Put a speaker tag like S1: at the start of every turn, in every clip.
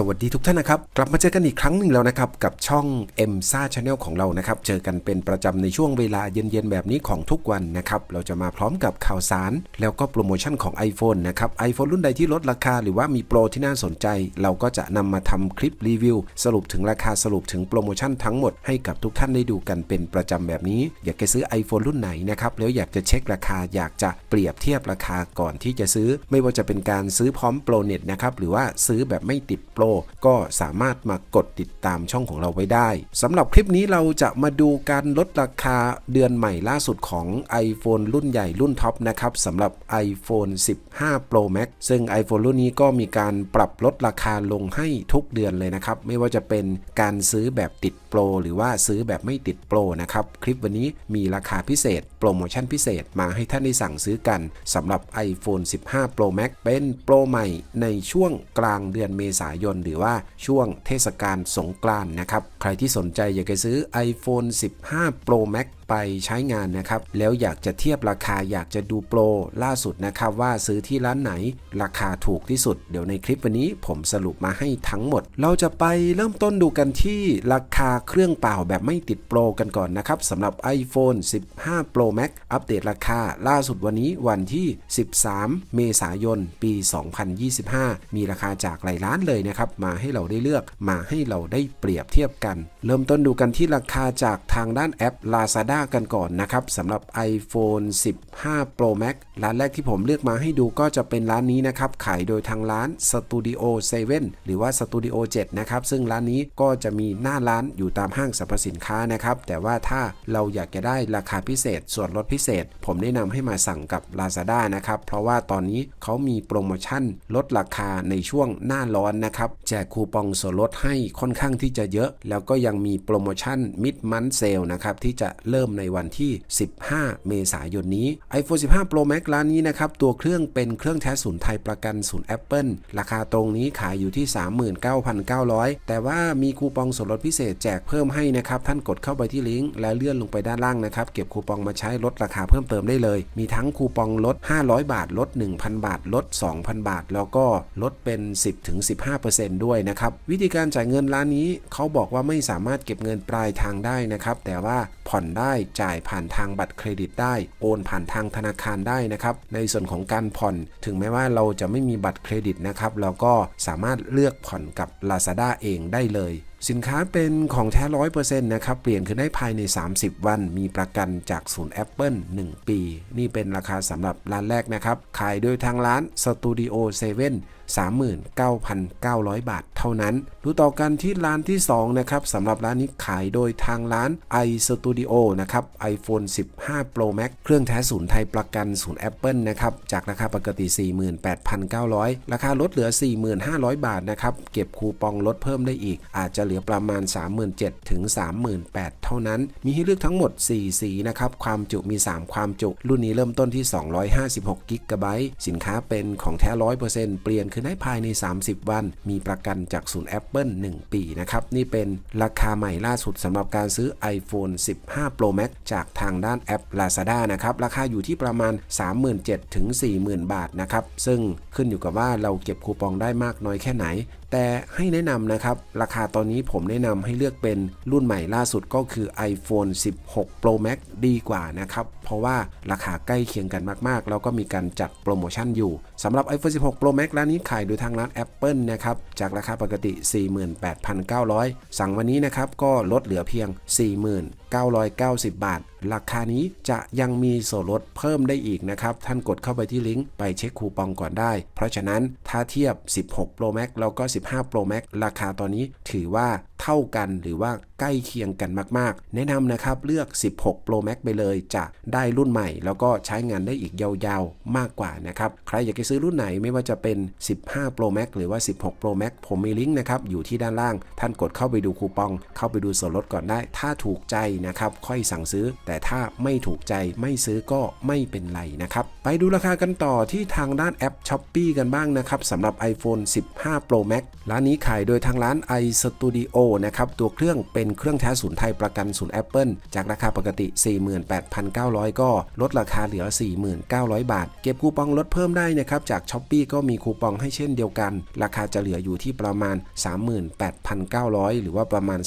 S1: สวัสดีทุกท่านนะครับ กลับมาเจอกันอีกครั้งหนึ่งแล้วนะครับ กับช่อง m s a Channel ของเรานะครับ เจอกันเป็นประจำในช่วงเวลาเย็นๆ แบบนี้ของทุกวันนะครับ เราจะมาพร้อมกับข่าวสาร แล้วก็โปรโมชั่นของ iPhone นะครับ iPhone รุ่นใดที่ลดราคาหรือว่ามีโปรที่น่าสนใจ เราก็จะนำมาทำคลิปรีวิว สรุปถึงราคาสรุปถึงโปรโมชั่นทั้งหมดให้กับทุกท่านได้ดูกันเป็นประจำแบบนี้ อยากจะซื้อ iPhone รุ่นไหนนะครับแล้วอยากจะเช็คราคาอยากจะเปรียบเทียบราคาก่อนที่จะซื้อ ไม่ว่าจะเป็นการซื้อพร้อมโปรเน็ตนะครับหรือว่าซื้อแบบไม่ติดโปรก็สามารถมากดติดตามช่องของเราไว้ได้สำหรับคลิปนี้เราจะมาดูการลดราคาเดือนใหม่ล่าสุดของ iPhone รุ่นใหญ่รุ่นท็อปนะครับสำหรับ iPhone 15 Pro Max ซึ่ง iPhone รุ่นนี้ก็มีการปรับลดราคาลงให้ทุกเดือนเลยนะครับ ไม่ว่าจะเป็นการซื้อแบบติดโปรหรือว่าซื้อแบบไม่ติดโปรนะครับ คลิปวันนี้มีราคาพิเศษ โปรโมชั่นพิเศษมาให้ท่านได้สั่งซื้อกันสำหรับ iPhone 15 Pro Max เป็นโปรใหม่ในช่วงกลางเดือนเมษายนหรือว่าช่วงเทศกาลสงกรานต์นะครับ ใครที่สนใจอยากจะซื้อ iPhone 15 Pro Max ไปใช้งานนะครับ แล้วอยากจะเทียบราคาอยากจะดูโปรล่าสุดนะครับว่าซื้อที่ร้านไหนราคาถูกที่สุด เดี๋ยวในคลิปวันนี้ผมสรุปมาให้ทั้งหมด เราจะไปเริ่มต้นดูกันที่ราคาเครื่องเปล่าแบบไม่ติดโปรกันก่อนนะครับสำหรับ iPhone 15 Pro Max อัปเดตราคาล่าสุดวันนี้วันที่ 13 เมษายน ปี 2025 มีราคาจากหลายร้านเลยนะครับ มาให้เราได้เลือกมาให้เราได้เปรียบเทียบกัน เริ่มต้นดูกันที่ราคาจากทางด้านแอป Lazada กันก่อนนะครับสำหรับ iPhone 15 Pro Max ร้านแรกที่ผมเลือกมาให้ดูก็จะเป็นร้านนี้นะครับ ขายโดยทางร้าน Studio 7 หรือว่า Studio 7 นะครับ ซึ่งร้านนี้ก็จะมีหน้าร้านอยู่ตามห้างสรรพสินค้านะครับ แต่ว่าถ้าเราอยากจะได้ราคาพิเศษ ส่วนลดพิเศษ ผมแนะนำให้มาสั่งกับ Lazada นะครับ เพราะว่าตอนนี้เขามีโปรโมชั่นลดราคาในช่วงหน้าร้อนนะครับแจกคูปองส่วนลดให้ค่อนข้างที่จะเยอะ แล้วก็ยังมีโปรโมชั่น Mid Month Sale นะครับที่จะเริ่มในวันที่ 15 เมษายนนี้ iPhone 15 Pro Max ร้านนี้นะครับ ตัวเครื่องเป็นเครื่องแท้ศูนย์ไทยประกันศูนย์ Apple ราคาตรงนี้ขายอยู่ที่ 39,900 แต่ว่ามีคูปองส่วนลดพิเศษแจกเพิ่มให้นะครับ ท่านกดเข้าไปที่ลิงก์และเลื่อนลงไปด้านล่างนะครับ เก็บคูปองมาใช้ลดราคาเพิ่มเติมได้เลย มีทั้งคูปองลด 500 บาท ลด 1,000 บาท ลด 2,000 บาท แล้วก็ลดเป็น 10-15%ด้วยนะครับ วิธีการจ่ายเงินร้านนี้เขาบอกว่าไม่สามารถเก็บเงินปลายทางได้นะครับ แต่ว่าผ่อนได้จ่ายผ่านทางบัตรเครดิตได้ โอนผ่านทางธนาคารได้นะครับ ในส่วนของการผ่อน ถึงแม้ว่าเราจะไม่มีบัตรเครดิตนะครับ เราก็สามารถเลือกผ่อนกับ Lazada เองได้เลยสินค้าเป็นของแท้ร้อยเปอร์เซ็นต์นะครับ เปลี่ยนคืนได้ภายใน 30 วัน มีประกันจากศูนย์ Apple 1 ปี นี่เป็นราคาสำหรับร้านแรกนะครับ ขายโดยทางร้าน Studio 7 39,900 บาท เท่านั้น ดูต่อกันที่ร้านที่ 2 นะครับสำหรับร้านนี้ขายโดยทางร้าน iStudio นะครับ iPhone 15 Pro Max เครื่องแท้ศูนย์ไทยประกันศูนย์ Apple นะครับ จากราคาปกติ 48,900 ราคาลดเหลือ 4,500 บาทนะครับ เก็บคูปองลดเพิ่มได้อีก อาจจะเหลือประมาณ 37,000ถึง38,000 เท่านั้น มีให้เลือกทั้งหมด 4 สีนะครับ ความจุมี 3 ความจุ รุ่นนี้เริ่มต้นที่ 256กิกะไบต์สินค้าเป็นของแท้100%เปลี่ยนคือได้ภายใน 30 วัน มีประกันจากศูนย์ Apple 1 ปีนะครับ นี่เป็นราคาใหม่ล่าสุดสำหรับการซื้อ iPhone 15 Pro Max จากทางด้านแอป Lazada นะครับ ราคาอยู่ที่ประมาณ 37,000ถึง40,000 บาทนะครับ ซึ่งขึ้นอยู่กับว่าเราเก็บคูปองได้มากน้อยแค่ไหน แต่ให้แนะนำนะครับ ราคาตอนนี้ผมแนะนำให้เลือกเป็นรุ่นใหม่ล่าสุดก็คือ iPhone 16 Pro Max ดีกว่านะครับ เพราะว่าราคาใกล้เคียงกันมากๆ แล้วก็มีการจัดโปรโมชั่นอยู่สำหรับ iPhone 16 Pro Max ร้านนี้ขายโดยทางร้าน Apple นะครับ จากราคาปกติ 48,900 สั่งวันนี้นะครับ ก็ลดเหลือเพียง990 บาท ราคานี้จะยังมีส่วนลดเพิ่มได้อีกนะครับ ท่านกดเข้าไปที่ลิงก์ไปเช็คคูปองก่อนได้ เพราะฉะนั้นถ้าเทียบ 16 Pro Max แล้วก็ 15 Pro Max ราคาตอนนี้ถือว่าเท่ากันหรือว่าใกล้เคียงกันมากๆ แนะนำนะครับเลือก 16 Pro Max ไปเลย จะได้รุ่นใหม่ แล้วก็ใช้งานได้อีกยาวๆ มากกว่านะครับ ใครอยากจะซื้อรุ่นไหนไม่ว่าจะเป็น 15 Pro Max หรือว่า 16 Pro Max ผมมีลิงก์นะครับอยู่ที่ด้านล่าง ท่านกดเข้าไปดูคูปอง เข้าไปดูส่วนลดก่อนได้ ถ้าถูกใจนะครับ ค่อยสั่งซื้อ แต่ถ้าไม่ถูกใจไม่ซื้อก็ไม่เป็นไรนะครับ ไปดูราคากันต่อที่ทางด้านแอป s h อ p e e กันบ้างนะครับสำหรับ iPhone 15 Pro Max ร้านนี้ขายโดยทางร้าน iStudio นะครับ ตัวเครื่องเป็นเครื่องแท้ศูนย์ไทยประกันศูนย์ Apple จากราคาปกติ 48,900 ก็ลดราคาเหลือ 49,000บาท เก็บคูปองลดเพิ่มได้นะครับ จาก s h อ p e e ก็มีคูปองให้เช่นเดียวกัน ราคาจะเหลืออยู่ที่ประมาณ 38,900 หรือว่าประมาณ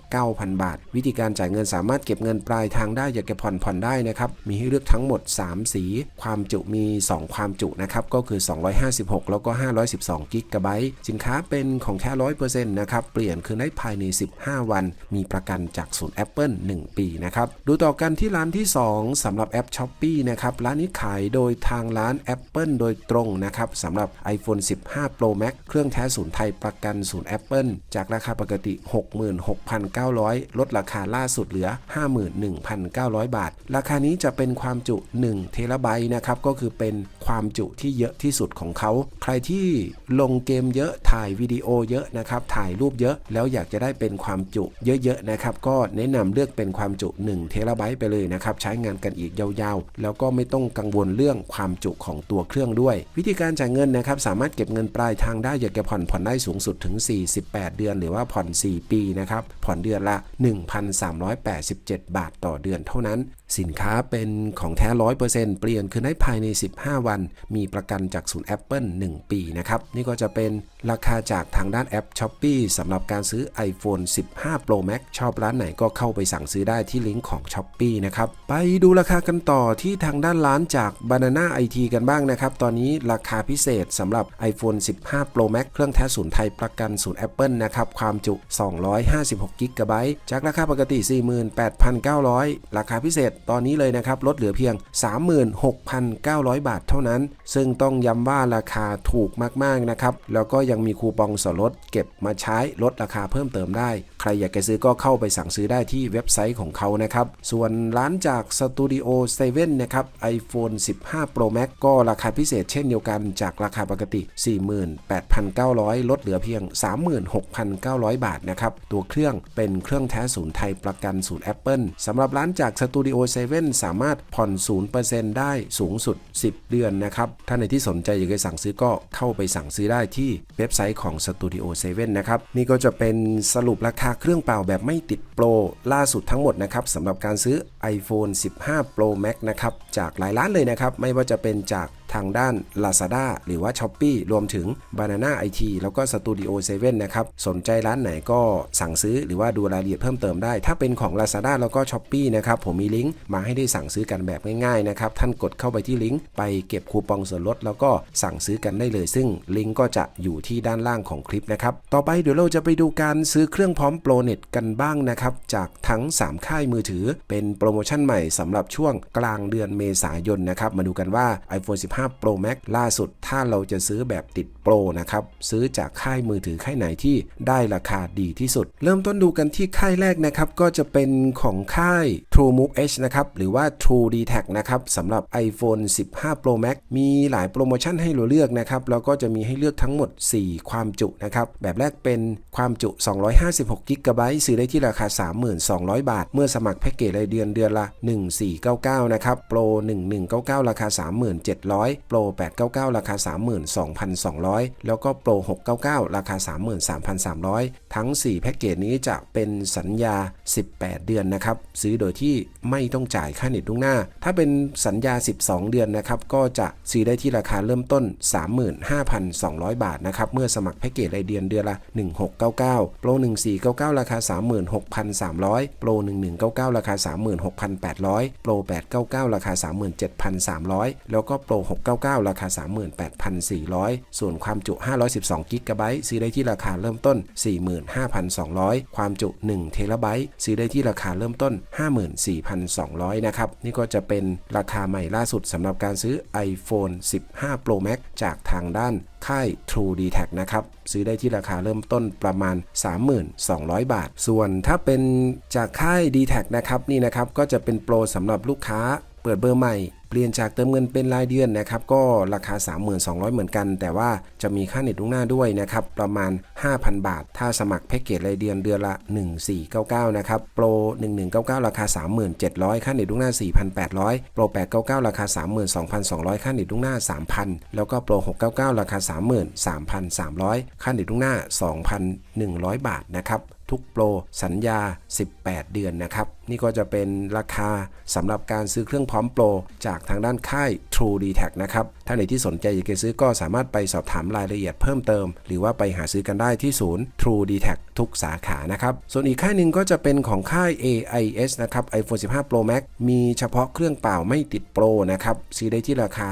S1: 39,000 บาท วิธีการจ่ายเงินสามารถเก็บเงินปลายทางได้อยากจะผ่อนผ่อนได้นะครับมีให้เลือกทั้งหมด 3 สี ความจุมี 2 ความจุนะครับก็คือ 256 แล้วก็ 512กิกะไบต์สินค้าเป็นของแท้100%นต์นะครับเปลี่ยนคืนได้ภายใน 15 วัน มีประกันจากศูนย์ Apple 1 ปีนะครับดูต่อกันที่ร้านที่ 2สำหรับแอป s h อ p e e นะครับร้านนี้ขายโดยทางร้าน Apple โดยตรงนะครับสำหรับ iPhone 15 Pro Max เครื่องแท้ศูนย์ไทยประกันศูนย์ Apple จากราคาปกติ 66,900 ลดราคาล่าสุดเหลือ 51,900 บาท ราคานี้จะเป็นความจุ 1 เทราไบต์นะครับก็คือเป็นความจุที่เยอะที่สุดของเขา ใครที่ลงเกมเยอะถ่ายวิดีโอเยอะนะครับถ่ายรูปเยอะแล้วอยากจะได้เป็นความจุเยอะๆนะครับก็แนะนำเลือกเป็นความจุ 1 เทราไบต์ไปเลยนะครับใช้งานกันอีกยาวๆ แล้วก็ไม่ต้องกังวลเรื่องความจุของตัวเครื่องด้วย วิธีการจ่ายเงินนะครับสามารถเก็บเงินปลายทางได้อยากจะผ่อนผ่อนได้สูงสุดถึง 48 เดือน หรือว่าผ่อน 4 ปีนะครับผ่อนเดือนละ187 บาทต่อเดือนเท่านั้น สินค้าเป็นของแท้ 100%เปลี่ยนคืนได้ภายใน 15 วัน มีประกันจากศูนย์ Apple 1 ปีนะครับ นี่ก็จะเป็นราคาจากทางด้านแอป s h อ p e e สำหรับการซื้อ iPhone 15 Pro Max ชอบร้านไหนก็เข้าไปสั่งซื้อได้ที่ลิงก์ของ s h อ p e e นะครับ ไปดูราคากันต่อที่ทางด้านร้านจาก Banana IT กันบ้างนะครับ ตอนนี้ราคาพิเศษสำหรับ iPhone 15 Pro Max เครื่องแท้ศูนย์ไทยประกันศูนย์ Apple นะครับ ความจุ 256 g b จากราคาปกติ48,900 ราคาพิเศษตอนนี้เลยนะครับลดเหลือเพียง 36,900 บาทเท่านั้น ซึ่งต้องย้ำว่าราคาถูกมากๆนะครับแล้วก็ยังมีคูปองส่วนลดเก็บมาใช้ลดราคาเพิ่มเติมได้ ใครอยากจะซื้อก็เข้าไปสั่งซื้อได้ที่เว็บไซต์ของเขานะครับ ส่วนร้านจาก Studio 7นะครับ iPhone 15 Pro Max ก็ราคาพิเศษเช่นเดียวกันจากราคาปกติ 48,900 ลดเหลือเพียง 36,900 บาทนะครับ ตัวเครื่องเป็นเครื่องแท้ศูนย์ไทยประกันศูนย์ Apple สำหรับร้านจาก Studio 7 สามารถผ่อน 0%ได้สูงสุด 10 เดือนนะครับถ้าในที่สนใจอยากจะสั่งซื้อก็เข้าไปสั่งซื้อได้ที่เว็บไซต์ของ Studio 7 นะครับ นี่ก็จะเป็นสรุปราคาเครื่องเป่าแบบไม่ติดโปรล่าสุดทั้งหมดนะครับสำหรับการซื้อ iPhone 15 Pro Max นะครับจากหลายร้านเลยนะครับไม่ว่าจะเป็นจาก ทางด้าน Lazada หรือว่า s h อ p e e รวมถึง Banana IT แล้วก็ Studio 7นะครับ สนใจร้านไหนก็สั่งซื้อหรือว่าดูรายละเอียดเพิ่มเติมได้ ถ้าเป็นของ Lazada แล้วก็ s h อ p e e นะครับผมมีลิงก์มาให้ได้สั่งซื้อกันแบบง่ายๆนะครับท่านกดเข้าไปที่ลิงก์ไปเก็บคูปองส่วนลดแล้วก็สั่งซื้อกันได้เลย ซึ่งลิงก์ก็จะอยู่ที่ด้านล่างของคลิปนะครับต่อไปเดี๋ยวเราจะไปดูการซื้อเครื่องพร้อมโปรเน็ตกันบ้างนะครับจากทั้ง 3 ค่ายมือถือ เป็นโปรโมชั่นใหม่สำหรับช่วงกลางเดือนเมษายนนะครับมาดูกันว่า iPhone 15 15 Pro Max ล่าสุดถ้าเราจะซื้อแบบติดโปรนะครับ ซื้อจากค่ายมือถือค่ายไหนที่ได้ราคาดีที่สุด เริ่มต้นดูกันที่ค่ายแรกนะครับ ก็จะเป็นของค่าย True Move H นะครับ หรือว่า True d t a c นะครับสำหรับ iPhone 15 Pro Max มีหลายโปรโมชั่นให้เราเลือกนะครับ แล้วก็จะมีให้เลือกทั้งหมด 4 ความจุนะครับ แบบแรกเป็นความจุ 256 g b ซื้อได้ที่ราคา 32,000 บาท เมื่อสมัครแพ็กเกจรายเดือนเดือนละ 1499 นะครับ Pro 1199 ราคา 3700 Pro 899 ราคา 32,200 แล้วก็ Pro 699 ราคา 33,300 ทั้ง 4 แพ็กเกจนี้จะเป็นสัญญา 18 เดือนนะครับ ซื้อโดยที่ไม่ต้องจ่ายค่าเน็ตล่วงหน้า ถ้าเป็นสัญญา 12 เดือนนะครับ ก็จะซื้อได้ที่ราคาเริ่มต้น 35,200 บาทนะครับ เมื่อสมัครแพ็กเกจรายเดือนเดือนละ 1699 Pro 1499 ราคา 36,300 Pro 1199 ราคา 36,800 Pro 899 ราคา 37,300 แล้วก็ Pro 699 ราคา 38,400 ส่วนความจุ 512 g b ซื้อได้ที่ราคาเริ่มต้น 45,200 ความจุ1 t b ซื้อได้ที่ราคาเริ่มต้น 54,200 นะครับ นี่ก็จะเป็นราคาใหม่ล่าสุดสำหรับการซื้อ iPhone 15 Pro Max จากทางด้านค่าย True d t a c นะครับ ซื้อได้ที่ราคาเริ่มต้นประมาณ 32,000 บาท ส่วนถ้าเป็นจากค่าย d t a c นะครับ นี่นะครับ ก็จะเป็นโปรสำหรับลูกค้าเปิดเบอร์ใหม่ เปลี่ยนจากเติมเงินเป็นรายเดือนนะครับก็ราคา 3200 เหมือนกัน แต่ว่าจะมีค่าเน็ตล่วงหน้าด้วยนะครับประมาณ 5,000 บาท ถ้าสมัครแพ็กเกจรายเดือนเดือนละ 1499 นะครับโปร 1199 ราคา 3700 ค่าเน็ตล่วงหน้า 4,800 โปร 899 ราคา 32,200 ค่าเน็ตล่วงหน้า 3,000 แล้วก็โปร 699 ราคา 33,300 ค่าเน็ตล่วงหน้า 2,100 บาทนะครับ ทุกโปรสัญญา 18 เดือนนะครับ นี่ก็จะเป็นราคาสำหรับการซื้อเครื่องพร้อมโปรจากทางด้านค่าย True d t a c นะครับถ้าไหนที่สนใจอยากจะซื้อก็สามารถไปสอบถามรายละเอียดเพิ่มเติม หรือว่าไปหาซื้อกันได้ที่ศูนย์ True d t a c ทุกสาขานะครับ ส่วนอีกค่ายหนึ่งก็จะเป็นของค่าย AIS นะครับ iPhone 15 Pro Max มีเฉพาะเครื่องเปล่าไม่ติดโปรนะครับซื้อได้ที่ราคา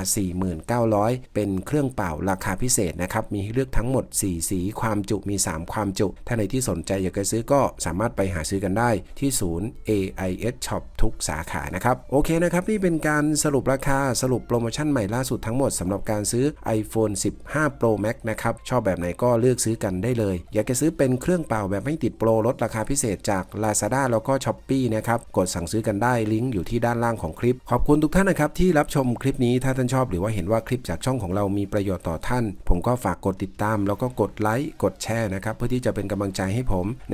S1: 49,000 เป็นเครื่องเปล่าราคาพิเศษนะครับมีให้เลือกทั้งหมด 4 สีความจุมี 3 ความจุถ้าในที่สนใจอยากจะซื้อก็สามารถไปหาซื้อกันได้ที่ศูนย์ AIS Shop ทุกสาขานะครับ โอเคนะครับ นี่เป็นการสรุปราคาสรุปโปรโมชั่นใหม่ล่าสุดทั้งหมดสำหรับการซื้อ iPhone 15 Pro Max นะครับ ชอบแบบไหนก็เลือกซื้อกันได้เลย อยากจะซื้อเป็นเครื่องเป่าแบบไม่ติดโปรลดราคาพิเศษจาก Lazada แล้วก็ Shopee นะครับ กดสั่งซื้อกันได้ลิงก์อยู่ที่ด้านล่างของคลิป ขอบคุณทุกท่านนะครับที่รับชมคลิปนี้ถ้าท่านชอบหรือว่าเห็นว่าคลิปจากช่องของเรามีประโยชน์ต่อท่าน ผมก็ฝากกดติดตาม แล้วก็กดไลค์กดแชร์นะครับเพื่อที่จะเป็นกำลังใจให้ผม